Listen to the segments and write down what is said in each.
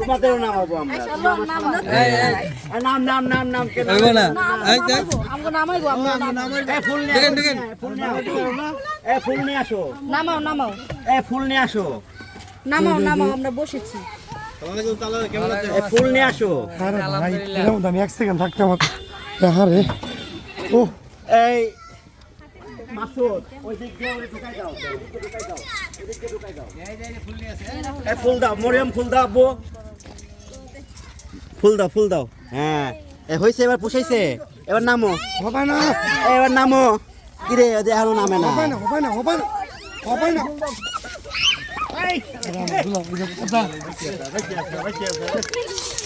তোমাদেরও নামাবো আমরা। নাম নাম নাম নাম কে নাম? হইব না। এই যে আমগো নামাইবো আমরা নামাবো। এ ফুল নিয়ে আসো, নামাও নামাও। এ ফুল নিয়ে আসো। নামাও নামাও আমরা বসেছি। এ ফুল নিয়ে আসো। আমি এক সেকেন্ড থাকতে আমার আরে ও। এই মাসুদ। ওই দিক দিয়ে ওই ঢুকাই দাও ঢুকাই দাও ওদিকে ঢুকাই দাও এ ফুল দাও মরিয়ম ফুল দাও আব্বু। ফুল দাও ফুল দাও। হ্যাঁ। এ হইছে এবার পুষাইছে। এবার নামো। হবে না। এবার নামো। কিরে নামে না। হবে না হবে না হবে না হবে না।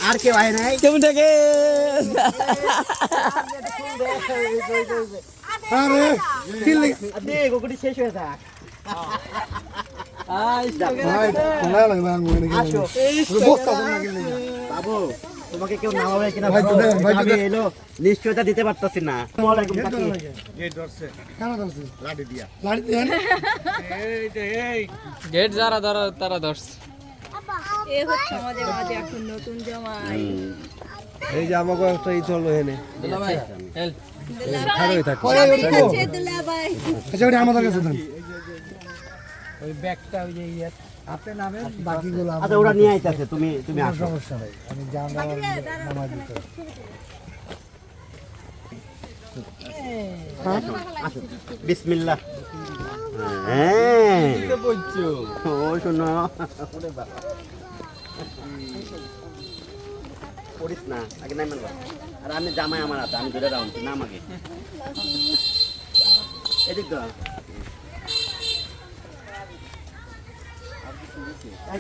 আর কেউ আয় নাই। কেমন থাকে? আরে লাগে গোকুটি শেষ হয়ে থাক ভাই তোমরা লাগবে আমি আসো। করি বস্তা তোমরা কি লাগে বাবু তোমাকে কেউ নামাবে কিনা ভাই, ভাবো। তো দেন, ভাই, তো আমি দেন। এলো নিশ্চয়তা দিতে পারতাছি না। গেট যারা ধরা তারা ধরছে। এ হচ্ছে আমাদের মাঝে এখন নতুন জামাই। এই যে আমাকে ই চলো এনে ভাই ভাই আচ্ছা ওটা আমাদের কাছে দেন। ওই ব্যাগটা ওই যে ইয়ে। বাকিগুলো আচ্ছা ওরা নিয়ে আইতাছে তুমি তুমি আসো। সমস্যা নাই আমি জান নামাজ দিতে বিসমিল্লাহ। হ্যাঁ। বলছো? ও শোনো। পড়িস না, আগে নাই মানবা আর আমি জামাই আমার হাতে, আমি ধরে রাউন্ড নাম আগে। এদিক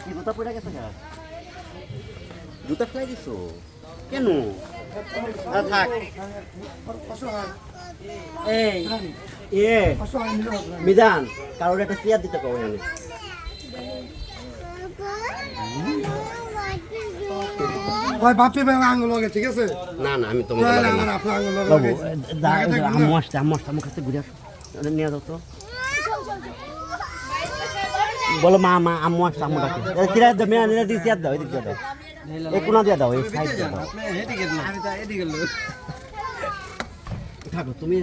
কি জুতা পড়ে ফেলাই দিছো? কেন? এ, মিজান, কারোর একটা চেয়ার দিতে কবে জানি ভাই বাপি ভাই আঙ্গুল লাগে ঠিক আছে? না না আমি তোমাকে না না না। আপনার আঙ্গুল লাগে। আম্মু আসছে আম্মু আসছে আমার কাছে ঘুরে আসো। নিয়ে যাও তো। বলো মা মা আম্মু আসছে আম্মু ডাকে। এই কিরা দাও মেয়া নিয়ে দিয়ে চেয়ার দাও এদিক দাও। এই কোনা দিয়ে দাও এই সাইড দিয়ে দাও। আমি তো এদিকে লোক থাকো তুমি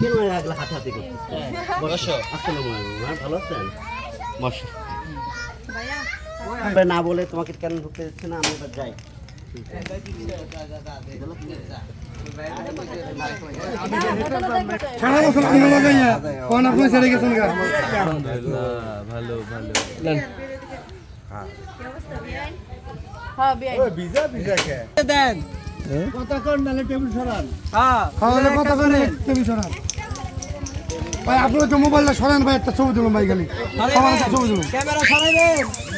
কেন একলা হাতে হাতে করতেছো? বসো। আসসালামু আলাইকুম ভালো আছেন? বসো। না বলে তোমাকে কেন ঢুকতে দিচ্ছে না? আমি এবার যাই। সারা বছর আঙ্গুল লাগাইয়া কোন আপনি ছেড়ে গেছেন গা ভালো ভালো হ্যাঁ বিআই দেন কথা কর নালে টেবিল সরান হ্যাঁ তাহলে কথা বলে তুমি সরান ভাই আপনি তো মোবাইলটা সরান ভাই একটা ছবি তুলুন ভাই খালি। সবার একটা ছবি তুলুন। ক্যামেরা সরাইবেন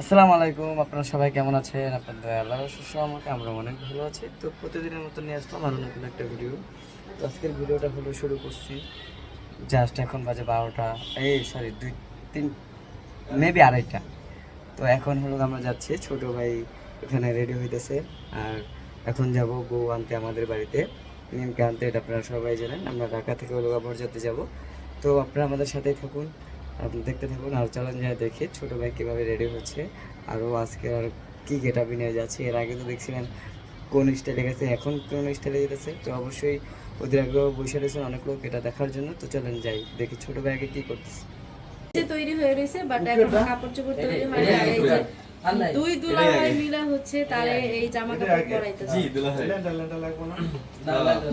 আসসালামু আলাইকুম, আপনারা সবাই কেমন আছেন? আপনাদের আল্লাহ আমাকে আমরা অনেক ভালো আছি। তো প্রতিদিনের মতো নিয়ে আসলাম আরও নতুন একটা ভিডিও তো আজকের ভিডিওটা হলো শুরু করছি। জাস্ট এখন বাজে বারোটা। এই সরি দুই, তিন মেবি আড়াইটা। তো এখন হলো আমরা যাচ্ছি, ছোট ভাই এখানে রেডি হইতেছে। আর এখন যাব বউ আনতে আমাদের বাড়িতে। নিমকে আনতে, এটা আপনারা সবাই জানেন। আমরা ঢাকা থেকে হলো যেতে যাব। তো আপনারা আমাদের সাথেই থাকুন। আপনি দেখতে থাকুন আর চলেন যায় দেখি ছোটো ভাই কীভাবে রেডি হচ্ছে আরও আজকে আর কী গেট আপি নিয়ে যাচ্ছে। এর আগে তো দেখছিলেন কোন স্টাইলে গেছে এখন কোন স্টাইলে যেতেছে তো অবশ্যই ওদের আগে বসে রয়েছেন অনেক লোক এটা দেখার জন্য। তো চলেন যাই দেখি ছোটো ভাইকে আগে কী করতেছে। তৈরি হয়ে রয়েছে বাট এখন কাপড় চোপড় তৈরি হয় না এই যে দুই দুলাভাই মিলে হচ্ছে তারে এই জামা কাপড় পরাইতেছে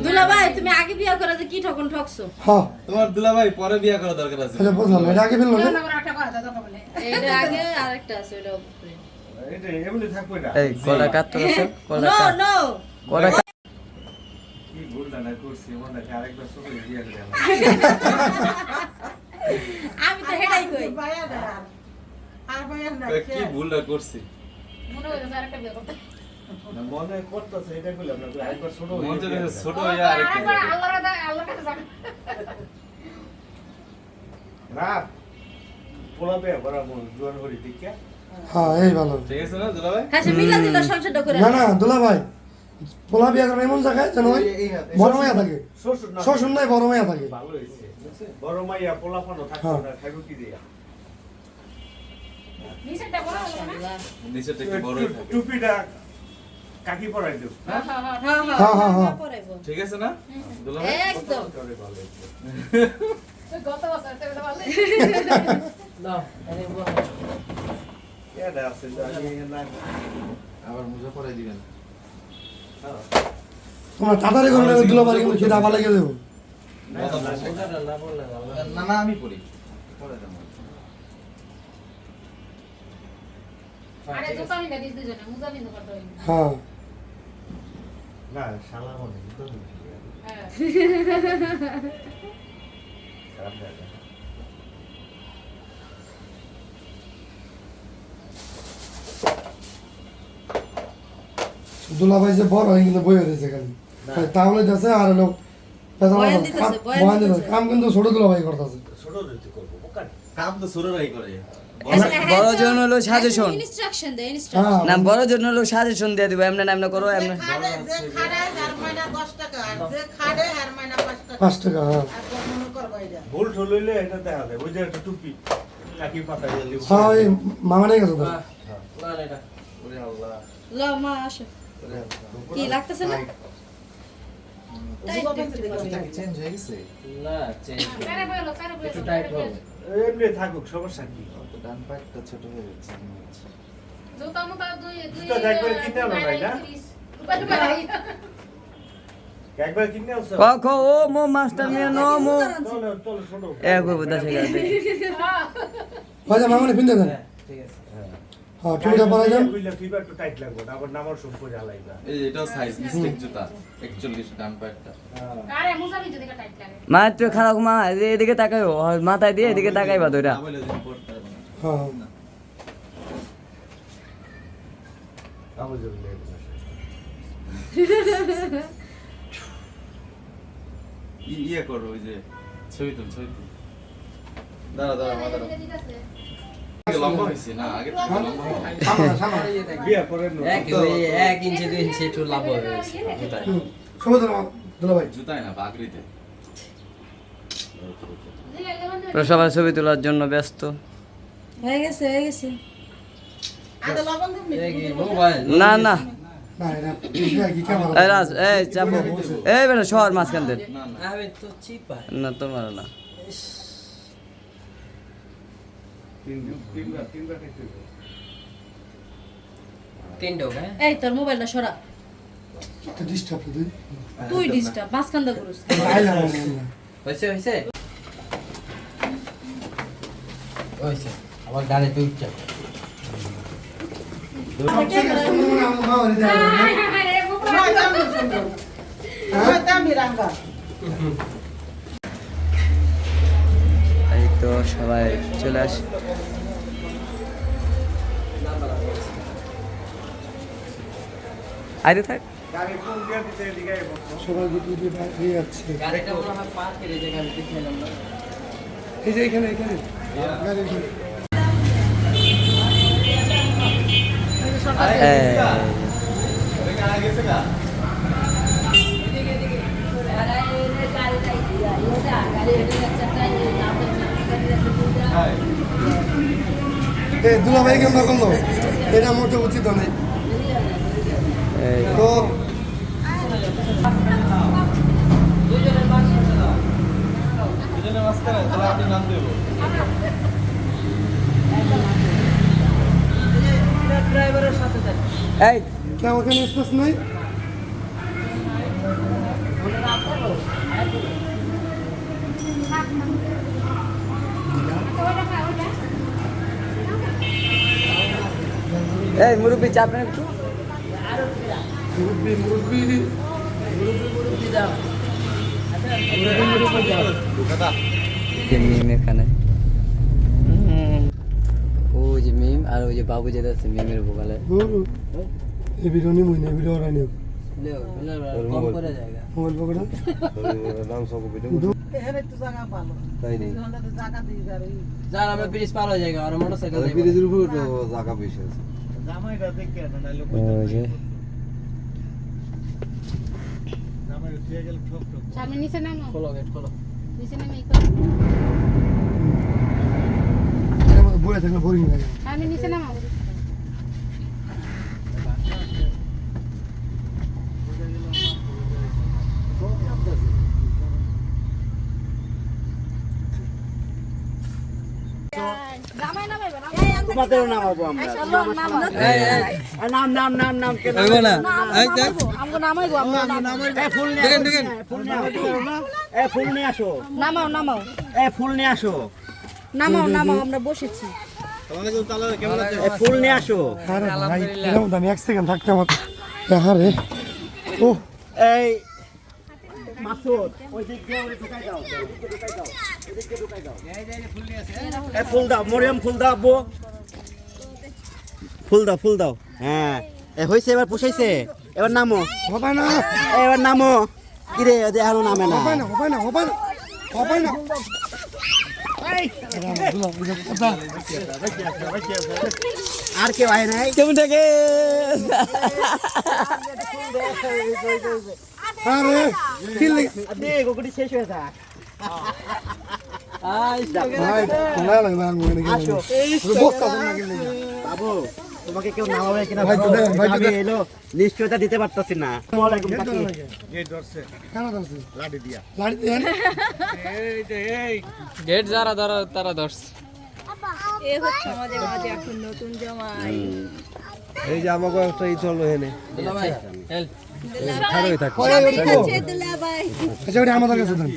দুলাভাই। তুমি আগে বিয়া করে যে কি ঠকন ঠকছো? হ্যাঁ তোমার দুলাভাই পরে বিয়া করা দরকার আছে। এটা বুঝলাম এটা আগে ফেলল না এটা আগে আরেকটা আছে ওটা উপরে। এটা এমনি থাকব এটা এই কলা কাটতে আছে? কলা নো নো কলা কি ভুলটা না করছি মনে হয় আরেকবার ছোট বিয়ে করে আমি তো হেডাই কই। কি ভুলটা করছি? না, মনে করতেছে এটা করলাম না আরেকবার ছোট হয়ে মন বিয়ে থেকে করে ছোট হইয়া আরেকটা বিয়া করো। না পোলা বিয়ে করা মন জোয়ান হরি দিকে হ্যাঁ এই ভালো। ঠিক আছে না দুলাভাই? হ্যাঁ মিলা দিলা সংসারটা করে। না না দুলা ভাই পোলা বিয়া করে এমন জায়গায় যেন ওই বড় মাইয়া থাকে। শ্বশুর নাই বড় মাইয়া থাকে। ভালো হয়েছে। বড় মাইয়া পোলা থাকতো হ্যাঁ। না খাইব কি দিয়া। টুপিটা কাকি পরাই দেব হ্যাঁ হ্যাঁ হ্যাঁ, হ্যাঁ, হ্যাঁ। পরাইবো ঠিক আছে না একদম আবার মুজা দিবেন তোমরা তাড়াতাড়ি করে নেবে দুলা কিন্তু দেবো না না আমি পড়ি পরে দেবো হ্যাঁ। না শালা মনে তো দুলা ভাই যে বড় হয় কিন্তু বই হয়েছে খালি। তাহলে যাচ্ছে আর লোক। কাম কিন্তু ছোট দুলা ভাই করতেছে। ছোট করব কাম তো ছোটরাই করে। বড় জন হলো সাজেশন ইনস্ট্রাকশন দে ইনস্ট্রাকশন না বড় জন হলো সাজেশন দিয়ে দিব এমনি না করো এমনি। খাড়ে যে খাড়ে হার মাইনা দশ টাকা আর যে খাড়ে হার মাইনা পাঁচ টাকা। পাঁচ টাকা আর কখনো করব এটা? ভুল ঠুল এটা দেখা যায় ওই যে একটা টুপি কাকি পাতা দিয়ে হ্যাঁ মামা নিয়ে গেছে তো। ওরে আল্লাহ। ল মা আসো। কি লাগতেছে না? চেঞ্জ হয়ে গেছে। এমনি থাকুক সমস্যা কি? ডান পাটটা ছোট হয়ে যাচ্ছে মনে হচ্ছে। জুতা তো একবারে কিনে আনো নাই না? একবার কিনে আনছো? ক খ ও মো মাস্টার মিয়া নো মো। চলো চলো ছোট এ কইব দাসে গা ভাই মামা পিনতে দেন হ্যাঁ টুপিটা পরাই দেন। বুঝলে ফিবার একটু টাইট লাগবে না আবার নামার সময় করে আলাইবা এই যে সাইজ মিস্টেক জুতা 41 ডান পাটটা মা একটু খারাপ মা এদিকে তাকাইও হয়, মাথায় দিয়ে এদিকে তাকাইবা তো এটা না বলে দিন পড়তে ইয়ে করো ওই যে ছবি তুল ছবি তুল দাঁড়া দাঁড়া দাঁড়া এক ইঞ্চি দুই ইঞ্চি একটু লাভ হবে সবাই ছবি তোলার জন্য ব্যস্ত। হয়ে গেছে হয়ে গেছে। না। না এই বেটা শহর মাঝখান না তোমার না হ্যাঁ? এই তোর মোবাইলটা সরা। তুই তুই ডিস্টার্ব মাঝখান দা করুস হয়েছে হয়েছে? হয়েছে। আবার গাড়ি তুই উঠছে এই তো সবাই চলে আসে আইতে থাক। সবাই দিয়ে যাচ্ছে। এই যে এখানে এখানে গাড়ি এখানে। এই, এ দুলা ভাই কেমন করল এটা মোটে উচিত নেই তো দুজনে মাঝখানে তাহলে আপনি নাম দেবো। এই কে ওখানে স্পেস নাই? এই মুরব্বী চাপ নেন একটু। মুরব্বি মুরব্বি যে। মিম এখানে ও যে মিম আর ওই যে বাবু যেটা আছে মিমের বোকালে এই ভিডিও নিয়ে মুই এই ভিডিও রাই নিও পার হয়ে সামনে নিচে নামো। খোলো গেট খোলো। নিচে নামে বলে থাকলে বোরিং লাগে সামনে নিচে তোমাদেরও নামাবো আমরা। নাম নাম নাম নাম কে আমগো নামাই। গো এ ফুল নিয়ে আসো ফুল নিয়ে এ ফুল নিয়ে আসো। নামাও নামাও। এ ফুল নিয়ে আসো। নামাও নামাও আমরা বসেছি। ফুল নিয়ে আসো। আরে ভাই এরকম এক সেকেন্ড থাকতে আমার আরে ও। এই মাসুদ ওই দিক দিয়ে ওরে ঢুকাই দাও। ঢুকাই দাও ওদিক দিয়ে ঢুকাই দাও এ ফুল দাও মরিয়ম ফুল দাও আব্বু। ফুল দাও ফুল দাও। হ্যাঁ। এ হইছে এবার পুষাইছে। এবার নামো। হবে না। এবার নামো। কিরে ওদের এখনও নামে না। হবে না হবে না হবে না। হবে না। আর কেউ আয় নাই? কেমন থাকে? আরে দে গোকুটি শেষ হয়ে থাক ভাই তোমরা লাগে ভাই মুখে নাকি আসো। বস্তা তোমরা কি বাবু। তোমাকে কেউ নামাবে কিনা ভাই তো? দেন, ভাই তো। এলো নিশ্চয়তা দিতে পারতাছি না। আসসালামু আলাইকুম কাকি। কেন ধরছে। লাঠি দিয়া। লাঠি দেন গেট যারা ধরা তারা ধরছে। এ হচ্ছে আমাদের মাঝে এখন নতুন জামাই। এই যে আমাকে একটা ই চলো এনে। ভাই হেল। ওটা আমাদের কাছে দেন।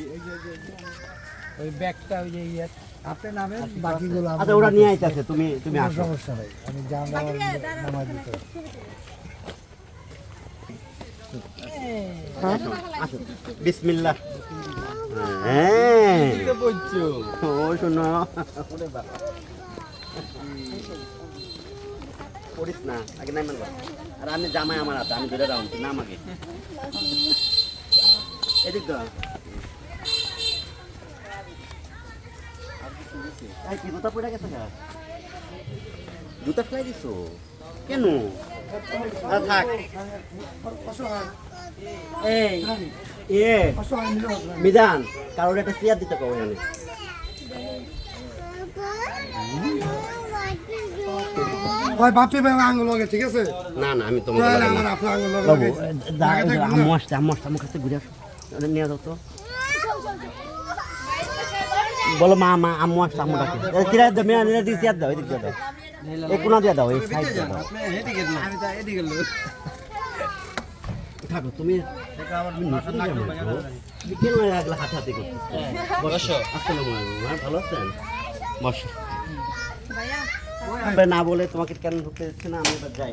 ওই ব্যাগটা ওই যে ইয়ে আপনি নামেন বাকিগুলো আচ্ছা ওরা নিয়ে আইতাছে তুমি তুমি আসো। সমস্যা নাই। আমি জান নামাজ দিতে আসো। আসো বিসমিল্লাহ। হ্যাঁ। ও শোনো। পড়িস না আগে নাই মানবা আর আমি জামাই আমার হাতে আমি ধরে রাউন্ড নাম আগে। এদিক তো কি জুতা পড়ে গেছে গা? জুতা ফেলাই দিছো? কেন? আর থাক। এই এ মিজান কারোর একটা চেয়ার দিতে কবে জানে ভাই বাপি ভাই আঙ্গুল লাগে ঠিক আছে? না না আমি তাহলে লাগাই আমার আপনার আঙ্গুল বাবু লাগে আম্মু আসছে আম্মু আমার কাছে ঘুরে আসো। নিয়ে যাও তো। বলো মা মা আম্মু আসছে আম্মু ডাকে। কিরা দাও মেয়ে নিয়ে দিয়ে চেয়ার দাও এদিক দাও। এই কোনা দিয়ে দাও এই সাইড দিয়ে দাও। থাকো তুমি কেন হাতে হাতে বসো। আসসালামু আলাইকুম ভালো আছেন? বসো। না বলে তোমাকে কেন ঢুকতে দিচ্ছে না? আমি এবার যাই।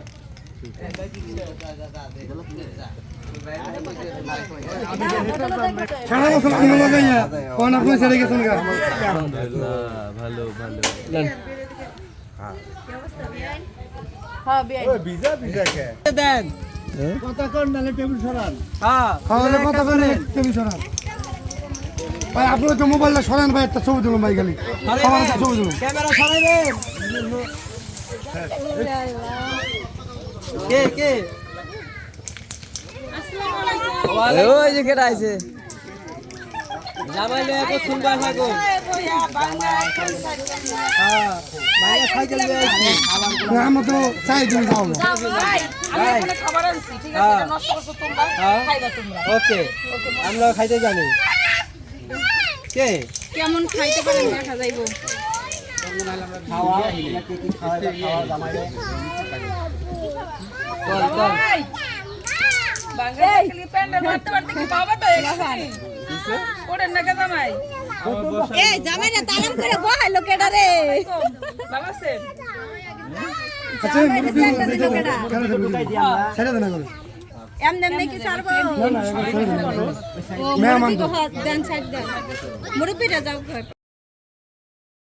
সারা বছর আঙ্গুল লাগাইয়া কোন আপনি ছেড়ে গেছেন গা হ্যাঁ বিয়াই দেন কথা কর নালে টেবিল সরান হ্যাঁ খাওয়ালে কথা বলে টেবিল সরান ভাই আপনি তো মোবাইলটা সরান ভাই একটা ছবি তুলুন ভাই খালি ছবি তুলুন ক্যামেরা কে কে? ওই যে কেটা আছে জামাই লয়ে সাইকেল লয়ে আইছি আমরা তো চাই তুমি যাও না আমি এখানে খাবার আনছি ঠিক আছে নষ্ট করছ তোমরা খাইবা তোমরা ওকে আমরা খাইতে জানি। কে? কেমন খাইতে পারেন? দেখা যাইবো। খাওয়া কি কি খাওয়া খাওয়া জামাই ওই বাংলা সাইকেলে প্যান্ডেল মারতে মারতে কি বাবা তো এখানে ওরে নাকি জামাই এই জামাইরা তালাম করে। বহাই লোকেটা রে ভালো আছেন আচ্ছা মুরব্বি দিতে দেন কেন দেবেন ছেড়ে দেন করে এমনি এমনি কি ছাড়বো? না না একবার দেন ও মেহমান মুরব্বি গো সাইড দেন মুরব্বিরা যাও ঘর।